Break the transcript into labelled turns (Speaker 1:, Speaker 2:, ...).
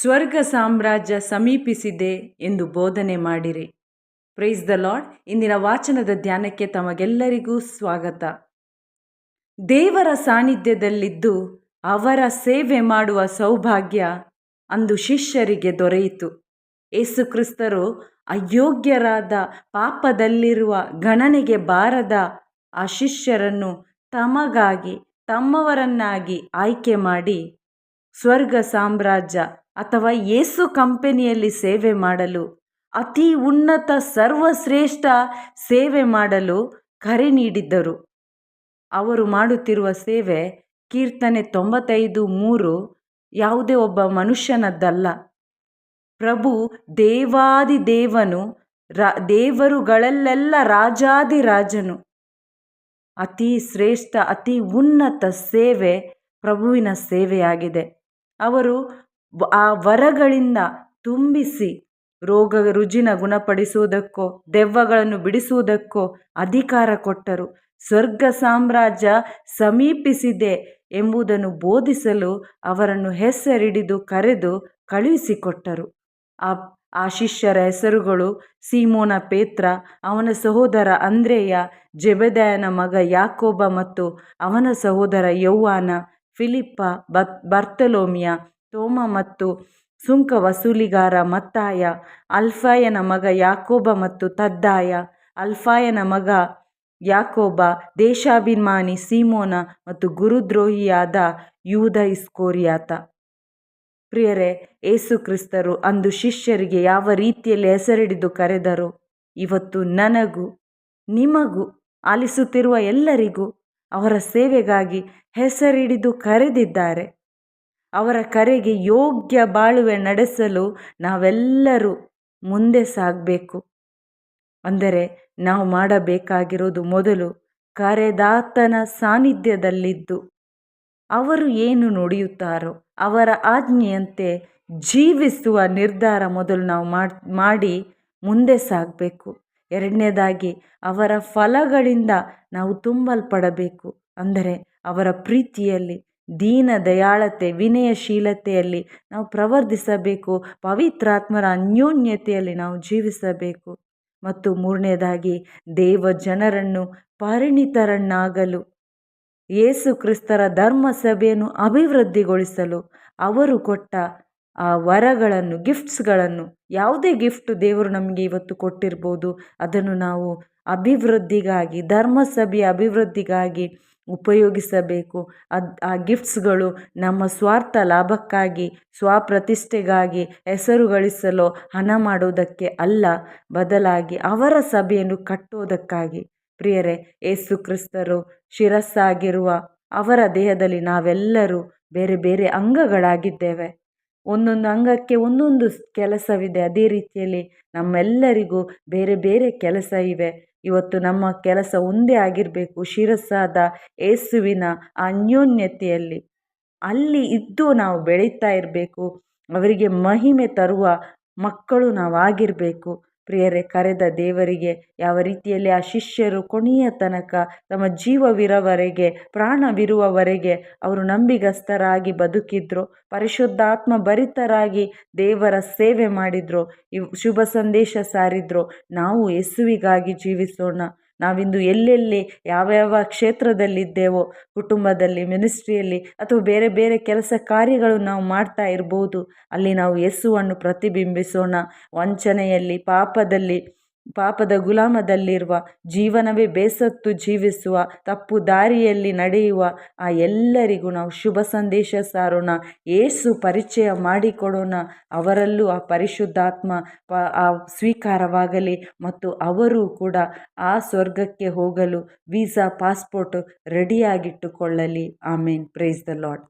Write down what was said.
Speaker 1: ಸ್ವರ್ಗ ಸಾಮ್ರಾಜ್ಯ ಸಮೀಪಿಸಿದೆ ಎಂದು ಬೋಧನೆ ಮಾಡಿರಿ. ಪ್ರೈಸ್ ದ ಲಾರ್ಡ್ ಇಂದಿನ ವಾಚನದ ಧ್ಯಾನಕ್ಕೆ ತಮಗೆಲ್ಲರಿಗೂ ಸ್ವಾಗತ. ದೇವರ ಸಾನ್ನಿಧ್ಯದಲ್ಲಿದ್ದು ಅವರ ಸೇವೆ ಮಾಡುವ ಸೌಭಾಗ್ಯ ಅಂದು ಶಿಷ್ಯರಿಗೆ ದೊರೆಯಿತು. ಏಸುಕ್ರಿಸ್ತರು ಅಯೋಗ್ಯರಾದ ಪಾಪದಲ್ಲಿರುವ ಗಣನೆಗೆ ಬಾರದ ಆ ಶಿಷ್ಯರನ್ನು ತಮಗಾಗಿ, ತಮ್ಮವರನ್ನಾಗಿ ಆಯ್ಕೆ ಮಾಡಿ ಸ್ವರ್ಗ ಸಾಮ್ರಾಜ್ಯ ಅಥವಾ ಯೇಸು ಕಂಪನಿಯಲ್ಲಿ ಸೇವೆ ಮಾಡಲು, ಅತಿ ಉನ್ನತ ಸರ್ವಶ್ರೇಷ್ಠ ಸೇವೆ ಮಾಡಲು ಕರೆ ನೀಡಿದ್ದರು. ಅವರು ಮಾಡುತ್ತಿರುವ ಸೇವೆ ಕೀರ್ತನೆ ತೊಂಬತ್ತೈದು ಮೂರು ಯಾವುದೇ ಒಬ್ಬ ಮನುಷ್ಯನದ್ದಲ್ಲ. ಪ್ರಭು ದೇವಾದಿ ದೇವನು, ರ, ದೇವರುಗಳಲ್ಲೆಲ್ಲ ರಾಜಾದಿರಾಜನು. ಅತಿ ಶ್ರೇಷ್ಠ, ಅತಿ ಉನ್ನತ ಸೇವೆ ಪ್ರಭುವಿನ ಸೇವೆಯಾಗಿದೆ. ಅವರು ಆ ವರಗಳಿಂದ ತುಂಬಿಸಿ ರೋಗ ರುಜಿನ ಗುಣಪಡಿಸುವುದಕ್ಕೋ, ದೆವ್ವಗಳನ್ನು ಬಿಡಿಸುವುದಕ್ಕೋ ಅಧಿಕಾರ ಕೊಟ್ಟರು. ಸ್ವರ್ಗ ಸಾಮ್ರಾಜ್ಯ ಸಮೀಪಿಸಿದೆ ಎಂಬುದನ್ನು ಬೋಧಿಸಲು ಅವರನ್ನು ಹೆಸರಿಡಿದು ಕರೆದು ಕಳುಹಿಸಿಕೊಟ್ಟರು. ಆ ಆ ಶಿಷ್ಯರ ಹೆಸರುಗಳು ಸೀಮೋನ ಪೇತ್ರ, ಅವನ ಸಹೋದರ ಅಂದ್ರೇಯ, ಜೆಬೆದಯನ ಮಗ ಯಾಕೋಬ ಮತ್ತು ಅವನ ಸಹೋದರ ಯೌವಾನ ಫಿಲಿಪ್ಪ, ಬತ್, ಬರ್ತಲೋಮಿಯ, ತೋಮ ಮತ್ತು ಸುಂಕ ವಸೂಲಿಗಾರ ಮತ್ತಾಯ, ಅಲ್ಫಾಯನ ಮಗ ಯಾಕೋಬ ಮತ್ತು ತದ್ದಾಯ, ಅಲ್ಫಾಯನ ಮಗ ಯಾಕೋಬ, ದೇಶಾಭಿಮಾನಿ ಸೀಮೋನ ಮತ್ತು ಗುರುದ್ರೋಹಿಯಾದ ಯೂದ ಇಸ್ಕೋರಿಯಾತ. ಪ್ರಿಯರೇ, ಏಸು ಕ್ರಿಸ್ತರು ಅಂದು ಶಿಷ್ಯರಿಗೆ ಯಾವ ರೀತಿಯಲ್ಲಿ ಹೆಸರಿಡಿದು ಕರೆದರು? ಇವತ್ತು ನನಗೂ, ನಿಮಗೂ ಆಲಿಸುತ್ತಿರುವ ಎಲ್ಲರಿಗೂ ಅವರ ಸೇವೆಗಾಗಿ ಹೆಸರಿಡಿದು ಕರೆದಿದ್ದಾರೆ. ಅವರ ಕರೆಗೆ ಯೋಗ್ಯ ಬಾಳುವೆ ನಡೆಸಲು ನಾವೆಲ್ಲರೂ ಮುಂದೆ ಸಾಗಬೇಕು. ಅಂದರೆ ನಾವು ಮಾಡಬೇಕಾಗಿರೋದು ಮೊದಲು ಕರೆದಾತನ ಸಾನ್ನಿಧ್ಯದಲ್ಲಿದ್ದು, ಅವರು ಏನು ನುಡಿಯುತ್ತಾರೋ ಅವರ ಆಜ್ಞೆಯಂತೆ ಜೀವಿಸುವ ನಿರ್ಧಾರ ಮೊದಲು ನಾವು ಮಾಡಿ ಮುಂದೆ ಸಾಗಬೇಕು. ಎರಡನೇದಾಗಿ ಅವರ ಫಲಗಳಿಂದ ನಾವು ತುಂಬಲ್ಪಡಬೇಕು. ಅಂದರೆ ಅವರ ಪ್ರೀತಿಯಲ್ಲಿ, ದೀನ ದಯಾಳತೆ, ವಿನಯಶೀಲತೆಯಲ್ಲಿ ನಾವು ಪ್ರವರ್ಧಿಸಬೇಕು. ಪವಿತ್ರಾತ್ಮರ ಅನ್ಯೋನ್ಯತೆಯಲ್ಲಿ ನಾವು ಜೀವಿಸಬೇಕು. ಮತ್ತು ಮೂರನೇದಾಗಿ ದೇವ ಜನರನ್ನು ಪರಿಣಿತರನ್ನಾಗಲು, ಯೇಸು ಕ್ರಿಸ್ತರ ಧರ್ಮ ಸಭೆಯನ್ನು ಅಭಿವೃದ್ಧಿಗೊಳಿಸಲು ಅವರು ಕೊಟ್ಟ ಆ ವರಗಳನ್ನು ಗಿಫ್ಟ್ಸ್ಗಳನ್ನು ಯಾವುದೇ ಗಿಫ್ಟ್ ದೇವರು ನಮಗೆ ಇವತ್ತು ಕೊಟ್ಟಿರ್ಬೋದು. ಅದನ್ನು ನಾವು ಅಭಿವೃದ್ಧಿಗಾಗಿ, ಧರ್ಮಸಭೆಯ ಅಭಿವೃದ್ಧಿಗಾಗಿ ಉಪಯೋಗಿಸಬೇಕು. ಅದು, ಆ ಗಿಫ್ಟ್ಸ್ಗಳು ನಮ್ಮ ಸ್ವಾರ್ಥ ಲಾಭಕ್ಕಾಗಿ, ಸ್ವಪ್ರತಿಷ್ಠೆಗಾಗಿ ಹೆಸರು ಗಳಿಸಲು ಹಣ ಮಾಡುವುದಕ್ಕೆ ಅಲ್ಲ, ಬದಲಾಗಿ ಅವರ ಸಭೆಯನ್ನು ಕಟ್ಟೋದಕ್ಕಾಗಿ. ಪ್ರಿಯರೇ ಏಸು ಕ್ರಿಸ್ತರು ಶಿರಸ್ಸಾಗಿರುವ ಅವರ ದೇಹದಲ್ಲಿ ನಾವೆಲ್ಲರೂ ಬೇರೆ ಬೇರೆ ಅಂಗಗಳಾಗಿದ್ದೇವೆ. ಒಂದೊಂದು ಅಂಗಕ್ಕೆ ಒಂದೊಂದು ಕೆಲಸವಿದೆ. ಅದೇ ರೀತಿಯಲ್ಲಿ ನಮ್ಮೆಲ್ಲರಿಗೂ ಬೇರೆ ಬೇರೆ ಕೆಲಸ ಇವೆ. ಇವತ್ತು ನಮ್ಮ ಕೆಲಸ ಒಂದೇ ಆಗಿರಬೇಕು. ಶಿರಸ್ಸಾದ ಏಸುವಿನ ಅನ್ಯೋನ್ಯತೆಯಲ್ಲಿ. ಅಲ್ಲಿ ಇದ್ದು ನಾವು ಬೆಳೀತಾ ಇರಬೇಕು. ಅವರಿಗೆ ಮಹಿಮೆ ತರುವ ಮಕ್ಕಳು ನಾವಾಗಿರಬೇಕು. ಪ್ರಿಯರೇ, ಕರೆದ ದೇವರಿಗೆ, ಯಾವ ರೀತಿಯಲ್ಲಿ ಆ ಶಿಷ್ಯರು ಕೊನೆಯ ತನಕ ತಮ್ಮ ಜೀವವಿರವರೆಗೆ ಪ್ರಾಣವಿರುವವರೆಗೆ ಅವರು ನಂಬಿಗಸ್ತರಾಗಿ ಬದುಕಿದ್ರು, ಪರಿಶುದ್ಧಾತ್ಮ ಭರಿತರಾಗಿ ದೇವರ ಸೇವೆ ಮಾಡಿದ್ರು ಇವು ಶುಭ ಸಂದೇಶ ಸಾರಿದ್ರು, ನಾವು ಯೇಸುವಿಗಾಗಿ ಜೀವಿಸೋಣ. ನಾವಿಂದು ಎಲ್ಲೆಲ್ಲಿ ಯಾವ ಯಾವ ಕ್ಷೇತ್ರದಲ್ಲಿದ್ದೇವೋ, ಕುಟುಂಬದಲ್ಲಿ ಮಿನಿಸ್ಟ್ರಿಯಲ್ಲಿ ಅಥವಾ ಬೇರೆ ಬೇರೆ ಕೆಲಸ ಕಾರ್ಯಗಳು ನಾವು ಮಾಡ್ತಾ ಇರ್ಬೋದು, ಅಲ್ಲಿ ನಾವು ಯೇಸುವನ್ನು ಪ್ರತಿಬಿಂಬಿಸೋಣ. ವಂಚನೆಯಲ್ಲಿ, ಪಾಪದಲ್ಲಿ ಪಾಪದ ಗುಲಾಮದಲ್ಲಿರುವ, ಜೀವನವೇ ಬೇಸತ್ತು ಜೀವಿಸುವ, ತಪ್ಪು ದಾರಿಯಲ್ಲಿ ನಡೆಯುವ ಆ ಎಲ್ಲರಿಗೂ ನಾವು ಶುಭ ಸಂದೇಶ ಸಾರೋಣ. ಏಸು ಪರಿಚಯ ಮಾಡಿಕೊಡೋಣ. ಅವರಲ್ಲೂ ಆ ಪರಿಶುದ್ಧಾತ್ಮ ಪ, ಆ ಸ್ವೀಕಾರವಾಗಲಿ ಮತ್ತು ಅವರು ಕೂಡ ಆ ಸ್ವರ್ಗಕ್ಕೆ ಹೋಗಲು ವೀಸಾ ಪಾಸ್ಪೋರ್ಟ್ ರೆಡಿಯಾಗಿಟ್ಟುಕೊಳ್ಳಲಿ. ಆಮೇನ್. Praise the Lord